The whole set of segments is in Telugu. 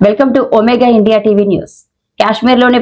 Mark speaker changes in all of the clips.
Speaker 1: Welcome to Omega India TV news. కాశ్మీర్లోని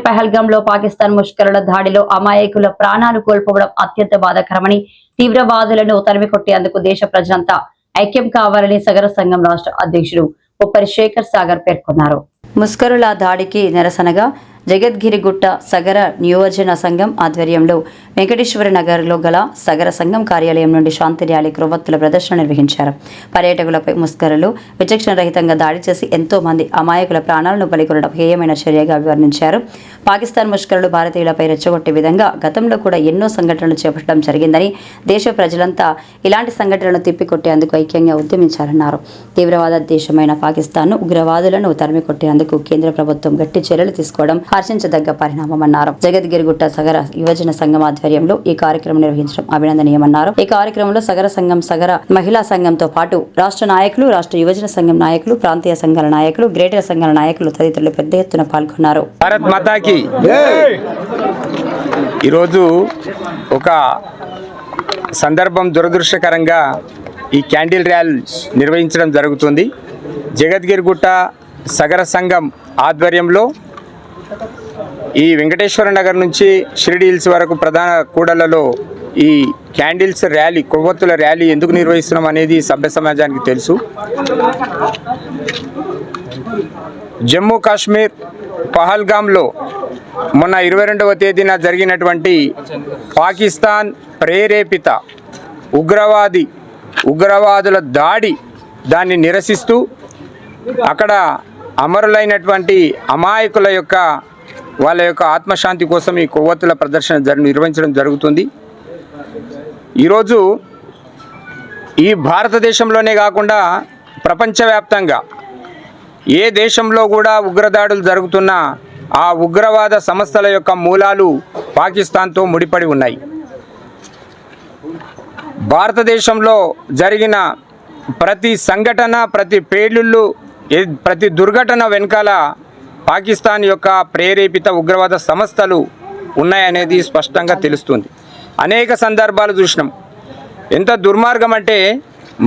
Speaker 1: లో పాకిస్తాన్ ముష్కరుల దాడిలో అమాయకుల ప్రాణాలు కోల్పోవడం అత్యంత బాధాకరమని తీవ్రవాదులను తరిమి కొట్టేందుకు దేశ ప్రజలంతా ఐక్యం కావాలని సగర సంఘం రాష్ట్ర అధ్యక్షుడు ఉప్పరి శేఖర్ సాగర్ పేర్కొన్నారు. ముష్కరుల దాడికి నిరసనగా జగద్గిరిగుట్ట సగర నియోజన సంఘం ఆధ్వర్యంలో వెంకటేశ్వర నగర్లో గల సగర సంఘం కార్యాలయం నుండి శాంతి ర్యాలీ క్రొవత్తుల ప్రదర్శన నిర్వహించారు. పర్యాటకులపై ముస్కరులు విచక్షణ రహితంగా దాడి చేసి ఎంతో మంది అమాయకుల ప్రాణాలను బలికొనడం హేయమైన చర్యగా వివరించారు పాకిస్తాన్ ముష్కరులు భారతీయులపై రెచ్చగొట్టే విధంగా గతంలో కూడా ఎన్నో సంఘటనలు చేపట్టడం జరిగిందని దేశ ప్రజలంతా ఇలాంటి సంఘటనలను తిప్పికొట్టేందుకు ఐక్యంగా ఉద్యమించారన్నారు. తీవ్రవాద దేశమైన పాకిస్తాన్ను ఉగ్రవాదులను తరిమి కొట్టేందుకు కేంద్ర ప్రభుత్వం గట్టి చర్యలు తీసుకోవడం హర్షించదగ్గ పరిణామమన్నారు. జగద్గిరిగుట్ట సగర యువజన సంఘం ఆధ్వర్యంలో ఈ కార్యక్రమం నిర్వహించడం అభినందనీయమన్నారు. ఈ కార్యక్రమంలో సగర సంఘం సగర మహిళా సంఘంతో పాటు రాష్ట్ర నాయకులు రాష్ట్ర యువజన సంఘం నాయకులు ప్రాంతీయ సంఘాల నాయకులు గ్రేటర్ సంఘాల నాయకులు తదితరులు పెద్ద ఎత్తున పాల్గొన్నారు.
Speaker 2: భారత్ మాతాకి ఈరోజు ఒక సందర్భం దురదృష్టకరంగా ఈ క్యాండిల్ ర్యాలీ నిర్వహించడం జరుగుతుంది. జగద్గిరిగుట్ట సగర సంఘం ఆధ్వర్యంలో ఈ వెంకటేశ్వర నగర్ నుంచి షిరిడి హిల్స్ వరకు ప్రధాన కూడలలో ఈ క్యాండిల్స్ ర్యాలీ కొవ్వొత్తుల ర్యాలీ ఎందుకు నిర్వహిస్తున్నాం అనేది సభ్య సమాజానికి తెలుసు. జమ్మూ కాశ్మీర్ పహల్గామ్లో మొన్న ఇరవై రెండవ తేదీన జరిగినటువంటి పాకిస్తాన్ ప్రేరేపిత ఉగ్రవాది ఉగ్రవాదుల దాడి దాన్ని నిరసిస్తూ అక్కడ అమరులైనటువంటి అమాయకుల యొక్క వాళ్ళ యొక్క ఆత్మశాంతి కోసం ఈ కొవ్వొత్తుల ప్రదర్శన జరు నిర్వహించడం జరుగుతుంది. ఈరోజు ఈ భారతదేశంలోనే కాకుండా ప్రపంచవ్యాప్తంగా ఏ దేశంలో కూడా ఉగ్రదాడులు జరుగుతున్నా ఆ ఉగ్రవాద సంస్థల యొక్క మూలాలు పాకిస్తాన్తో ముడిపడి ఉన్నాయి. భారతదేశంలో జరిగిన ప్రతి సంఘటన ప్రతి పేలుళ్ళు ప్రతి దుర్ఘటన వెనకాల పాకిస్తాన్ యొక్క ప్రేరేపిత ఉగ్రవాద సంస్థలు ఉన్నాయనేది స్పష్టంగా తెలుస్తుంది. అనేక సందర్భాలు చూసినాం. ఎంత దుర్మార్గం అంటే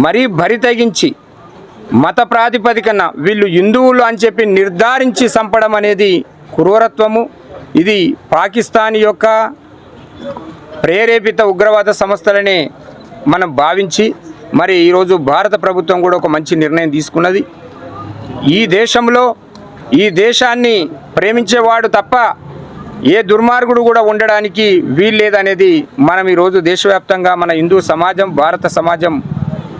Speaker 2: మరీ భరి తెగించి మత ప్రాతిపదికన వీళ్ళు హిందువులు అని చెప్పి నిర్ధారించి చంపడం అనేది క్రూరత్వము. ఇది పాకిస్తాన్ యొక్క ప్రేరేపిత ఉగ్రవాద సంస్థలనే మనం భావించి మరి ఈరోజు భారత ప్రభుత్వం కూడా ఒక మంచి నిర్ణయం తీసుకున్నది. ఈ దేశంలో ఈ దేశాన్ని ప్రేమించేవాడు తప్ప ఏ దుర్మార్గుడు కూడా ఉండడానికి వీల్లేదనేది మనం ఈరోజు దేశవ్యాప్తంగా మన హిందూ సమాజం భారత సమాజం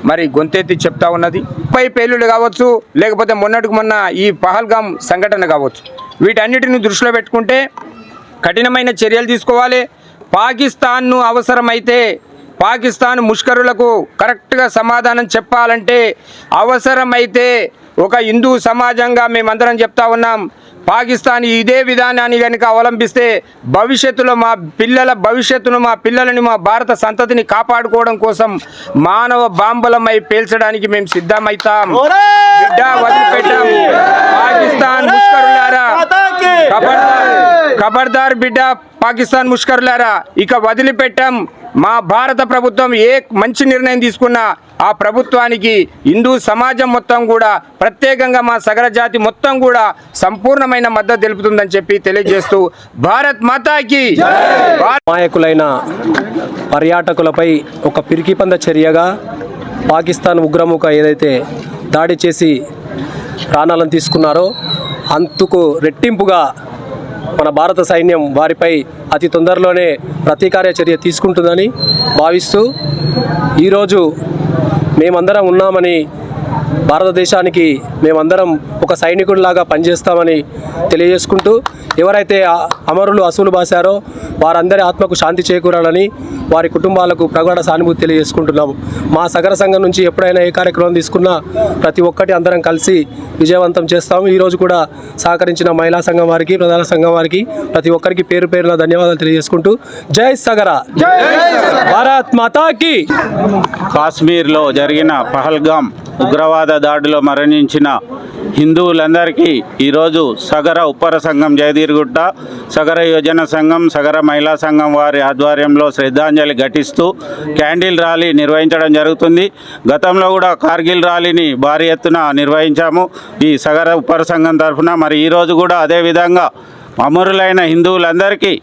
Speaker 2: మరి గొంతెత్తి చెప్తా ఉన్నది. పై పేలుళ్ళు కావచ్చు లేకపోతే మొన్నటికి మొన్న ఈ పహల్గామ్ సంఘటన కావచ్చు. వీటన్నిటిని దృష్టిలో పెట్టుకుంటే కఠినమైన చర్యలు తీసుకోవాలి. పాకిస్తాన్ను అవసరమైతే పాకిస్తాన్ ముష్కరులకు కరెక్ట్గా సమాధానం చెప్పాలంటే అవసరమైతే ఒక హిందూ సమాజంగా మేమందరం చెప్తా ఉన్నాం. పాకిస్తాన్ ఇదే విధానాన్ని కనుక అవలంబిస్తే భవిష్యత్తులో మా పిల్లల భవిష్యత్తును మా పిల్లలని మా భారత సంతతిని కాపాడుకోవడం కోసం మానవ బాంబలమై పేల్చడానికి మేము సిద్ధమవుతాం బిడ్డ వదిలిపెట్టాం. పాకిస్తాన్ ముష్కరులారా. ఖబర్దార్ ఖబర్దార్ బిడ్డ పాకిస్తాన్ ముష్కరులారా. ఇక వదిలిపెట్టాం. మా భారత ప్రభుత్వం ఏ మంచి నిర్ణయం తీసుకున్నా ఆ ప్రభుత్వానికి హిందూ సమాజం మొత్తం కూడా ప్రత్యేకంగా మా సగర జాతి మొత్తం కూడా సంపూర్ణమైన మద్దతు తెలుపుతుందని చెప్పి తెలియజేస్తూ భారత్ మాతాకి
Speaker 3: మాయకులైన పర్యాటకులపై ఒక పిరికిపంద చర్యగా పాకిస్తాన్ ఉగ్రముఖ ఏదైతే దాడి చేసి ప్రాణాలను తీసుకున్నారో అంతుకు రెట్టింపుగా మన భారత సైన్యం వారిపై అతి తొందరలోనే ప్రతీకార్య చర్య తీసుకుంటుందని భావిస్తూ ఈరోజు మేమందరం ఉన్నామని భారతదేశానికి మేమందరం ఒక సైనికుడిలాగా పనిచేస్తామని తెలియజేసుకుంటూ ఎవరైతే అమరులు అసూలు బాసారో వారందరి ఆత్మకు శాంతి చేకూరాలని వారి కుటుంబాలకు ప్రగాఢ సానుభూతి తెలియజేసుకుంటున్నాము. మా సగర సంఘం నుంచి ఎప్పుడైనా ఏ కార్యక్రమం తీసుకున్నా ప్రతి ఒక్కటి అందరం కలిసి విజయవంతం చేస్తాము. ఈరోజు కూడా సహకరించిన మహిళా సంఘం వారికి ప్రధాన సంఘం వారికి ప్రతి ఒక్కరికి పేరు పేరున ధన్యవాదాలు తెలియజేసుకుంటూ జై సగర! భారత్ మాతాకి!
Speaker 4: కాశ్మీర్లో జరిగిన పహల్గాం ఉగ్రవాద దాడిలో మరణించిన హిందువులందరికీ ఈరోజు సగర ఉప్పర సంఘం జయదీర్గుట్ట సగర యోజన సంఘం సగర మహిళా సంఘం వారి ఆధ్వర్యంలో శ్రద్ధాంజలి ఘటిస్తూ క్యాండిల్ ర్యాలీ నిర్వహించడం జరుగుతుంది. గతంలో కూడా కార్గిల్ ర్యాలీని భారీ ఎత్తున నిర్వహించాము ఈ సగర ఉప్పర సంఘం తరఫున. మరి ఈరోజు కూడా అదేవిధంగా అమరులైన హిందువులందరికీ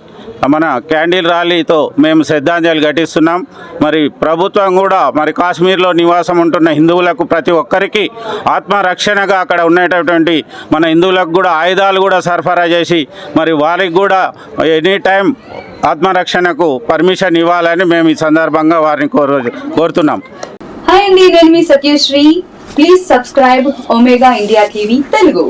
Speaker 4: మన క్యాండిల్ ర్యాలీతో మేము శ్రద్ధాంజలి ఘటిస్తున్నాం. మరి ప్రభుత్వం కూడా మరి కాశ్మీర్లో నివాసం ఉంటున్న హిందువులకు ప్రతి ఒక్కరికి ఆత్మరక్షణగా అక్కడ ఉండేటటువంటి మన హిందువులకు కూడా ఆయుధాలు కూడా సరఫరా చేసి మరి వారికి కూడా ఎనీ టైం ఆత్మరక్షణకు పర్మిషన్ ఇవ్వాలని మేము ఈ సందర్భంగా వారిని కోరు కోరుతున్నాం.
Speaker 5: హాయ్ అండి నేను మీ Satyasri. Please subscribe Omega India TV Telugu.